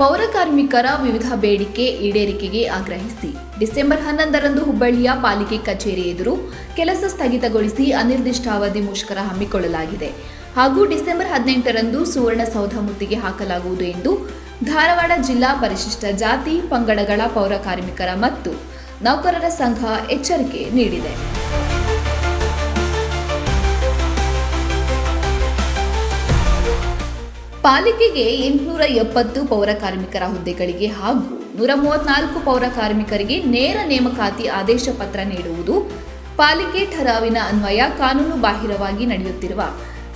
ಪೌರ ಕಾರ್ಮಿಕರ ವಿವಿಧ ಬೇಡಿಕೆ ಈಡೇರಿಕೆಗೆ ಆಗ್ರಹಿಸಿ ಡಿಸೆಂಬರ್ ಹನ್ನೊಂದರಂದು ಹುಬ್ಬಳ್ಳಿಯ ಪಾಲಿಕೆ ಕಚೇರಿ ಎದುರು ಕೆಲಸ ಸ್ಥಗಿತಗೊಳಿಸಿ ಅನಿರ್ದಿಷ್ಟಾವಧಿ ಮುಷ್ಕರ ಹಮ್ಮಿಕೊಳ್ಳಲಾಗಿದೆ. ಹಾಗೂ ಡಿಸೆಂಬರ್ ಹದಿನೆಂಟರಂದು ಸುವರ್ಣಸೌಧ ಮುತ್ತಿಗೆ ಹಾಕಲಾಗುವುದು ಎಂದು ಧಾರವಾಡ ಜಿಲ್ಲಾ ಪರಿಶಿಷ್ಟ ಜಾತಿ, ಪಂಗಡಗಳ ಪೌರ ಕಾರ್ಮಿಕರ ಮತ್ತು ನೌಕರರ ಸಂಘ ಎಚ್ಚರಿಕೆ ನೀಡಿದೆ. ಪಾಲಿಕೆಗೆ ಎಂಟುನೂರ ಎಪ್ಪತ್ತು ಪೌರ ಕಾರ್ಮಿಕರ ಹುದ್ದೆಗಳಿಗೆ ಹಾಗೂ ನೂರ ಮೂವತ್ನಾಲ್ಕು ಪೌರ ಕಾರ್ಮಿಕರಿಗೆ ನೇರ ನೇಮಕಾತಿ ಆದೇಶ ಪತ್ರ ನೀಡುವುದು, ಪಾಲಿಕೆ ಠರಾವಿನ ಅನ್ವಯ ಕಾನೂನು ಬಾಹಿರವಾಗಿ ನಡೆಯುತ್ತಿರುವ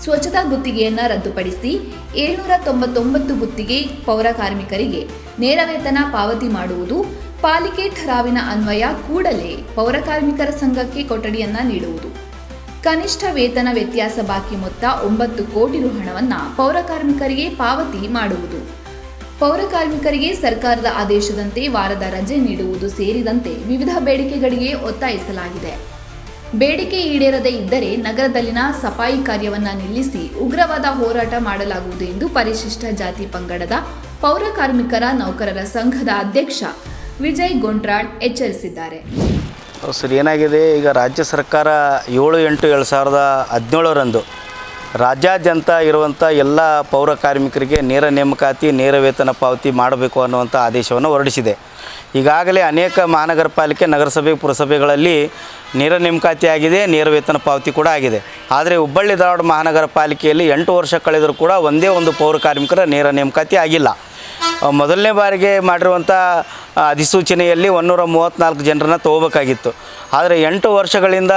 ಸ್ವಚ್ಛತಾ ಗುತ್ತಿಗೆಯನ್ನು ರದ್ದುಪಡಿಸಿ ಏಳ್ನೂರ ತೊಂಬತ್ತೊಂಬತ್ತು ಗುತ್ತಿಗೆ ಪೌರ ಕಾರ್ಮಿಕರಿಗೆ ನೇರ ವೇತನ ಪಾವತಿ ಮಾಡುವುದು, ಪಾಲಿಕೆ ಠರಾವಿನ ಅನ್ವಯ ಕೂಡಲೇ ಪೌರ ಕಾರ್ಮಿಕರ ಸಂಘಕ್ಕೆ ಕೊಠಡಿಯನ್ನ ನೀಡುವುದು. ಕನಿಷ್ಠ ವೇತನ ವ್ಯತ್ಯಾಸ ಬಾಕಿ ಮೊತ್ತ ಒಂಬತ್ತು ಕೋಟಿ ರು ಹಣವನ್ನು ಪೌರಕಾರ್ಮಿಕರಿಗೆ ಪಾವತಿ ಮಾಡುವುದು. ಪೌರಕಾರ್ಮಿಕರಿಗೆ ಸರ್ಕಾರದ ಆದೇಶದಂತೆ ವಾರದ ರಜೆ ನೀಡುವುದು ಸೇರಿದಂತೆ ವಿವಿಧ ಬೇಡಿಕೆಗಳಿಗೆ ಒತ್ತಾಯಿಸಲಾಗಿದೆ. ಬೇಡಿಕೆ ಈಡೇರದೇ ಇದ್ದರೆ ನಗರದಲ್ಲಿನ ಸಫಾಯಿ ಕಾರ್ಯವನ್ನು ನಿಲ್ಲಿಸಿ ಉಗ್ರವಾದ ಹೋರಾಟ ಮಾಡಲಾಗುವುದು ಎಂದು ಪರಿಶಿಷ್ಟ ಜಾತಿ ಪಂಗಡದ ಪೌರಕಾರ್ಮಿಕರ ನೌಕರರ ಸಂಘದ ಅಧ್ಯಕ್ಷ ವಿಜಯ್ ಗೊಂಟ್ರಾಳ್ ಎಚ್ಚರಿಸಿದ್ದಾರೆ. ಸರ್, ಏನಾಗಿದೆ? ಈಗ ರಾಜ್ಯ ಸರ್ಕಾರ ಏಳು ಎಂಟು ಎರಡು ಸಾವಿರದ ಹದಿನೇಳರಂದು ರಾಜ್ಯಾದ್ಯಂತ ಇರುವಂಥ ಎಲ್ಲ ಪೌರ ಕಾರ್ಮಿಕರಿಗೆ ನೇರ ನೇಮಕಾತಿ, ನೇರ ವೇತನ ಪಾವತಿ ಮಾಡಬೇಕು ಅನ್ನುವಂಥ ಆದೇಶವನ್ನು ಹೊರಡಿಸಿದೆ. ಈಗಾಗಲೇ ಅನೇಕ ಮಹಾನಗರ ಪಾಲಿಕೆ ನಗರಸಭೆ, ಪುರಸಭೆಗಳಲ್ಲಿ ನೇರ ನೇಮಕಾತಿ ಆಗಿದೆ, ನೇರ ವೇತನ ಪಾವತಿ ಕೂಡ ಆಗಿದೆ. ಆದರೆ ಹುಬ್ಬಳ್ಳಿ ಧಾರವಾಡ ಮಹಾನಗರ ಪಾಲಿಕೆಯಲ್ಲಿ ಎಂಟು ವರ್ಷ ಕಳೆದರೂ ಕೂಡ ಒಂದೇ ಒಂದು ಪೌರ ಕಾರ್ಮಿಕರ ನೇರ ನೇಮಕಾತಿ ಆಗಿಲ್ಲ. ಮೊದಲನೇ ಬಾರಿಗೆ ಮಾಡಿರುವಂಥ ಅಧಿಸೂಚನೆಯಲ್ಲಿ ಒಂದೂರ ಮೂವತ್ತ್ನಾಲ್ಕು ಜನರನ್ನು ತಗೋಬೇಕಾಗಿತ್ತು. ಆದರೆ ಎಂಟು ವರ್ಷಗಳಿಂದ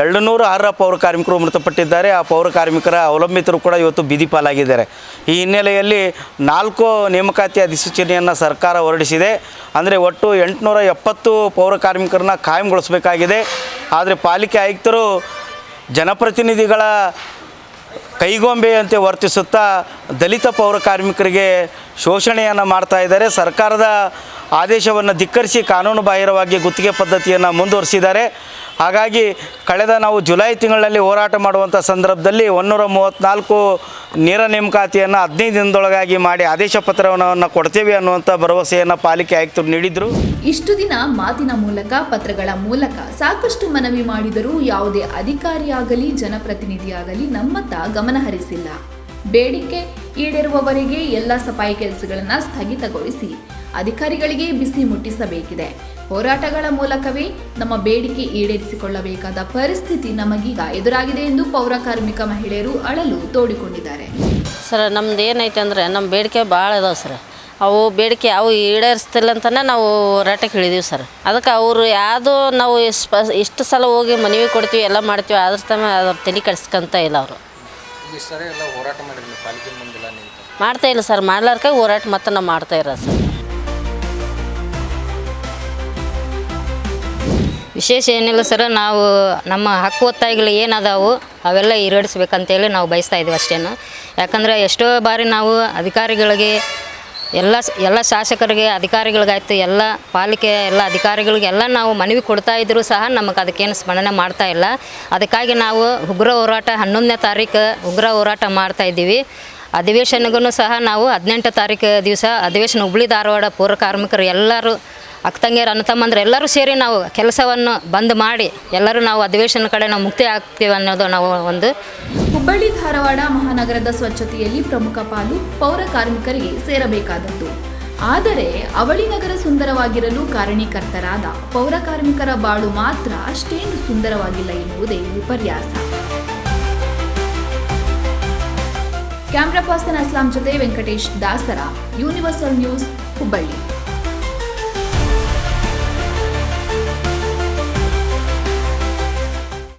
ಎರಡು ನೂರು ಅರ್ಹ ಪೌರ ಕಾರ್ಮಿಕರು ಮೃತಪಟ್ಟಿದ್ದಾರೆ. ಆ ಪೌರ ಕಾರ್ಮಿಕರ ಅವಲಂಬಿತರು ಕೂಡ ಇವತ್ತು ಬೀದಿ ಪಾಲಾಗಿದ್ದಾರೆ. ಈ ಹಿನ್ನೆಲೆಯಲ್ಲಿ ನಾಲ್ಕು ನೇಮಕಾತಿ ಅಧಿಸೂಚನೆಯನ್ನು ಸರ್ಕಾರ ಹೊರಡಿಸಿದೆ. ಅಂದರೆ ಒಟ್ಟು ಎಂಟುನೂರ ಎಪ್ಪತ್ತು ಪೌರ ಕಾರ್ಮಿಕರನ್ನ ಕಾಯಂಗೊಳಿಸಬೇಕಾಗಿದೆ. ಆದರೆ ಪಾಲಿಕೆ ಆಯುಕ್ತರು ಜನಪ್ರತಿನಿಧಿಗಳ ಕೈಗೊಂಬೆಯಂತೆ ವರ್ತಿಸುತ್ತಾ ದಲಿತ ಪೌರ ಕಾರ್ಮಿಕರಿಗೆ ಶೋಷಣೆಯನ್ನು ಮಾಡ್ತಾ ಇದ್ದಾರೆ. ಸರ್ಕಾರದ ಆದೇಶವನ್ನು ಧಿಕ್ಕರಿಸಿ ಕಾನೂನು ಬಾಹಿರವಾಗಿ ಗುತ್ತಿಗೆ ಪದ್ಧತಿಯನ್ನು ಮುಂದುವರಿಸಿದ್ದಾರೆ. ಹಾಗಾಗಿ ಕಳೆದ ನಾವು ಜುಲೈ ತಿಂಗಳಲ್ಲಿ ಹೋರಾಟ ಮಾಡುವಂಥ ಸಂದರ್ಭದಲ್ಲಿ ಒಂದೂರ ಮೂವತ್ತ್ನಾಲ್ಕು ನೇರ ನೇಮಕಾತಿಯನ್ನು ಹದಿನೈದು ದಿನದೊಳಗಾಗಿ ಮಾಡಿ ಆದೇಶ ಪತ್ರವನ್ನು ಕೊಡ್ತೇವೆ ಅನ್ನುವಂಥ ಭರವಸೆಯನ್ನು ಪಾಲಿಕೆ ಆಯುಕ್ತರು ನೀಡಿದರು. ಇಷ್ಟು ದಿನ ಮಾತಿನ ಮೂಲಕ, ಪತ್ರಗಳ ಮೂಲಕ ಸಾಕಷ್ಟು ಮನವಿ ಮಾಡಿದರೂ ಯಾವುದೇ ಅಧಿಕಾರಿಯಾಗಲಿ, ಜನಪ್ರತಿನಿಧಿಯಾಗಲಿ ನಮ್ಮತ್ತ ಗಮನ ಹರಿಸಿಲ್ಲ. ಬೇಡಿಕೆ ಈಡೇರುವವರೆಗೆ ಎಲ್ಲ ಸಫಾಯಿ ಕೆಲಸಗಳನ್ನು ಸ್ಥಗಿತಗೊಳಿಸಿ. ಅಧಿಕಾರಿಗಳಿಗೆ ಬಿಸಿ ಮುಟ್ಟಿಸಬೇಕಿದೆ. ಹೋರಾಟಗಳ ಮೂಲಕವೇ ನಮ್ಮ ಬೇಡಿಕೆ ಈಡೇರಿಸಿಕೊಳ್ಳಬೇಕಾದ ಪರಿಸ್ಥಿತಿ ನಮಗೀಗ ಎದುರಾಗಿದೆ ಎಂದು ಪೌರ ಕಾರ್ಮಿಕ ಮಹಿಳೆಯರು ಅಳಲು ತೋಡಿಕೊಂಡಿದ್ದಾರೆ. ಸರ್ ನಮ್ದು ಏನೈತೆ ಅಂದರೆ ನಮ್ಮ ಬೇಡಿಕೆ ಭಾಳ ಅದಾವೆ ಸರ್. ಅವು ಬೇಡಿಕೆ ಅವು ಈಡೇರಿಸ್ತಿಲ್ಲ ಅಂತಲೇ ನಾವು ಹೋರಾಟಕ್ಕೆ ಇಳಿದೀವಿ ಸರ್. ಅದಕ್ಕೆ ಅವರು ಯಾವುದೋ ನಾವು ಎಷ್ಟು ಇಷ್ಟು ಸಲ ಹೋಗಿ ಮನವಿ ಕೊಡ್ತೀವಿ ಎಲ್ಲ ಮಾಡ್ತೀವಿ ಆದ್ರ ತಮ್ಮ ಅದ್ರ ತಲೆ ಕೆಡಿಸ್ಕೊಂತ ಇಲ್ಲ ಅವರು. ಈ ಸರಿ ಎಲ್ಲ ಹೋರಾಟ ಮಾಡಿದ್ವಿ ಪಾಲಿಕೆ ಮುಂದಿಲ್ಲ ನಿಂತು. ಮಾಡ್ತಾ ಇಲ್ಲ ಸರ್ ಮಾಡ್ಲಾರ್ಕಾಗಿ ಹೋರಾಟ ಮತ್ತೆ ನಾವು ಮಾಡ್ತಾ ಇರೋ ಸರ್. ವಿಶೇಷ ಏನಿಲ್ಲ ಸರ್, ನಾವು ನಮ್ಮ ಹಕ್ಕು ಒತ್ತಾಯಗಳು ಏನದಾವು ಅವೆಲ್ಲ ಈಡೇರಿಸ್ಬೇಕಂತೇಳಿ ನಾವು ಬಯಸ್ತಾ ಇದ್ದೀವಿ ಅಷ್ಟೇನು. ಯಾಕಂದರೆ ಎಷ್ಟೋ ಬಾರಿ ನಾವು ಅಧಿಕಾರಿಗಳಿಗೆ, ಎಲ್ಲ ಎಲ್ಲ ಶಾಸಕರಿಗೆ ಅಧಿಕಾರಿಗಳಿಗಾಯ್ತು, ಎಲ್ಲ ಪಾಲಿಕೆ, ಎಲ್ಲ ಅಧಿಕಾರಿಗಳಿಗೆಲ್ಲ ನಾವು ಮನವಿ ಕೊಡ್ತಾ ಇದ್ದರೂ ಸಹ ನಮಗೆ ಅದಕ್ಕೇನು ಸ್ಮರಣೆ ಮಾಡ್ತಾ ಇಲ್ಲ. ಅದಕ್ಕಾಗಿ ನಾವು ಉಗ್ರ ಹೋರಾಟ ಹನ್ನೊಂದನೇ ತಾರೀಕು ಉಗ್ರ ಹೋರಾಟ ಮಾಡ್ತಾ ಇದ್ದೀವಿ. ಅಧಿವೇಶನಗೂ ಸಹ ನಾವು ಹದಿನೆಂಟು ತಾರೀಕು ದಿವಸ ಅಧಿವೇಶನ ಹುಬ್ಳಿ ಧಾರವಾಡ ಪೌರ ಕಾರ್ಮಿಕರು ಎಲ್ಲರೂ ಅಕ್ಕತಂಗಿಯರು ಅಣ್ಣ ತಮ್ಮಂದ್ರೆ ಎಲ್ಲರೂ ಸೇರಿ ನಾವು ಕೆಲಸವನ್ನು ಬಂದ್ ಮಾಡಿ ಎಲ್ಲರೂ ನಾವು ಅಧಿವೇಶನ ಕಡೆ ನಾವು ಮುಕ್ತಿ ಆಗ್ತೀವಿ ಅನ್ನೋದು ನಾವು ಒಂದು ಹುಬ್ಬಳ್ಳಿ, ಧಾರವಾಡ ಮಹಾನಗರದ ಸ್ವಚ್ಛತೆಯಲ್ಲಿ ಪ್ರಮುಖ ಪಾಲು ಪೌರ ಕಾರ್ಮಿಕರಿಗೆ ಸೇರಬೇಕಾದದ್ದು. ಆದರೆ ಅವಳಿ ನಗರ ಸುಂದರವಾಗಿರಲು ಕಾರಣೀಕರ್ತರಾದ ಪೌರ ಕಾರ್ಮಿಕರ ಬಾಳು ಮಾತ್ರ ಅಷ್ಟೇನು ಸುಂದರವಾಗಿಲ್ಲ ಎನ್ನುವುದೇ ವಿಪರ್ಯಾಸ. ಕ್ಯಾಮ್ರಾ ಪರ್ಸನ್ ಅಸ್ಲಾಂ ಜೊತೆ ವೆಂಕಟೇಶ್ ದಾಸರ, ಯೂನಿವರ್ಸಲ್ ನ್ಯೂಸ್, ಹುಬ್ಬಳ್ಳಿ.